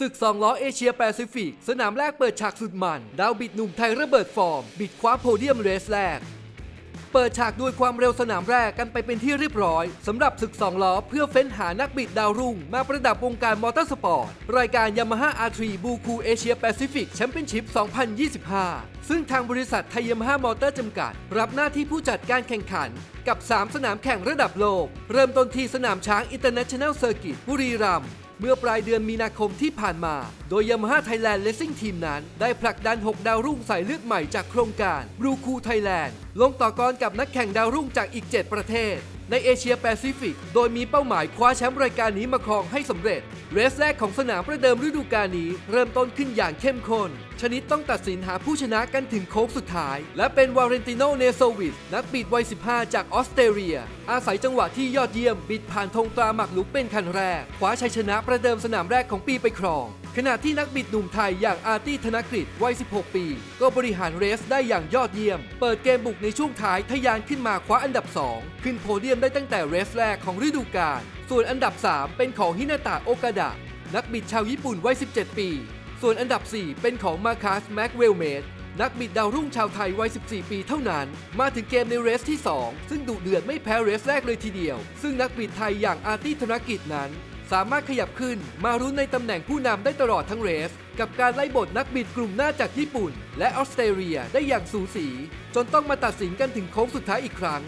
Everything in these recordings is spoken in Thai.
ศึกสองล้อเอเชียแปซิฟิก สนามแรกเปิดฉากสุดมัน ดาวบิดหนุ่มไทยระเบิดฟอร์ม บิดคว้าโพเดียมเรสแรก เปิดฉากด้วยความเร็วสนามแรกกันไปเป็นที่เรียบร้อยสำหรับศึกสองล้อเพื่อเฟ้นหานักบิดดาวรุ่ง มาประดับวงการมอเตอร์สปอร์ต รายการ Yamaha R3 Buku Asia Pacific Championship 2025 ซึ่งทางบริษัทไทยยามาฮ่ามอเตอร์จำกัด รับหน้าที่ผู้จัดการแข่งขันกับ 3 สนามแข่งระดับโลก เริ่มต้นที่สนามช้าง International Circuit บุรีรัมย์ เมื่อปลายเดือนมีนาคมที่ผ่านมา โดย Yamaha Thailand Racing Team นั้น ได้ผลักดัน 6 ดาวรุ่งสายเลือดใหม่จากโครงการ Blue Cool Thailand ลงต่อกรกับนักแข่งดาวรุ่งจากอีก 7 ประเทศ ในเอเชียแปซิฟิก โดยมีเป้าหมายคว้าแชมป์รายการนี้มาครองให้สำเร็จ เรสแรกของสนามประเดิมฤดูกาลนี้ เริ่มต้นขึ้นอย่างเข้มข้นชนิดต้องตัดสินหาผู้ชนะกันถึงโค้งสุดท้าย และเป็นวาเรนติโนเนโซวิชนักบิดวัย 15 จากออสเตรเลีย อาศัยจังหวะที่ยอดเยี่ยมบิดผ่านธงตราหมักลุกเป็นคันแรกคว้าชัยชนะประเดิมสนามแรกของปีไปครอง ขณะที่นักบิดหนุ่มไทยอย่างอาร์ตี้ธนกฤษวัย 16 ปี ก็บริหารเรสได้อย่างยอดเยี่ยม เปิดเกมบุกในช่วงท้ายทะยานขึ้นมาคว้าอันดับ 2 ขึ้นโพเดียมได้ตั้งแต่เรสแรกของฤดูกาลส่วนอันดับ 3 เป็นของฮินาตะโอกาดะนักบิดชาวญี่ปุ่นวัย 17 ปี ส่วนอันดับ 4 เป็นของมาคัสแม็กเวลเมดนักบิดดาวรุ่งชาวไทยวัย 14 ปีเท่านั้น มาถึงเกมในเรสที่ 2 ซึ่งดุเดือดไม่แพ้เรสแรกเลยทีเดียว ซึ่งนักบิดไทยอย่างอาร์ตี้ธนกิจนั้น สามารถขยับขึ้นมารุ้นในตำแหน่งผู้นำได้ตลอดทั้งเรส กับการไล่บทนักบิดกลุ่มหน้าจากญี่ปุ่น และออสเตรเลียได้อย่างสูสี จนต้องมาตัดสินกันถึงโค้งสุดท้ายอีกครั้ง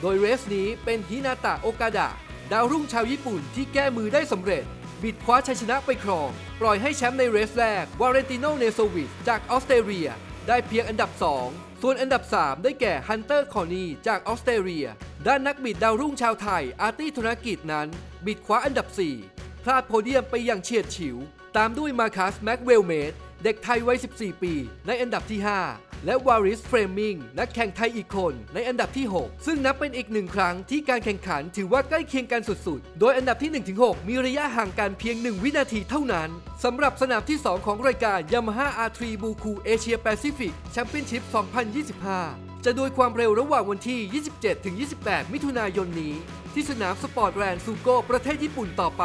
โดยเรสนี้เป็นฮินาตะโอกาดะดาวรุ่งชาวญี่ปุ่นที่แก้มือได้สำเร็จ บิดคว้าชัยชนะไปครอง ปล่อยให้แชมป์ในเรสแรก วาเรนติโนเนโซวิชจากออสเตรเลีย ได้เพียงอันดับ 2 ส่วนอันดับ 3 ได้แก่ฮันเตอร์คอนีจากออสเตรเลีย ด้านนักบิดดาวรุ่งชาวไทย อาร์ตี้ธนกิจนั้น บิดคว้าอันดับ 4 พลาดโพเดียมไปอย่างเฉียดฉิว ตามด้วยมาคัสแม็กเวลเมด เด็กไทยวัย 14 ปี ในอันดับที่ 5 และวาริสเฟรมิงนักแข่งไทยอีกคน ในอันดับที่ 6 ซึ่งนับเป็นอีกหนึ่งครั้งที่การแข่งขันถือว่าใกล้เคียงกันสุดๆ โดยอันดับที่ 1-6 มีระยะห่างกันเพียง 1 วินาทีเท่านั้นสำหรับสนามที่ 2 ของรายการ Yamaha R3 Buku Asia Pacific Championship 2025จะโดยความเร็วระหว่างวันที่ 27-28 มิถุนายนนี้ ที่สนามสปอร์ตแลนด์ซูโกประเทศญี่ปุ่นต่อไป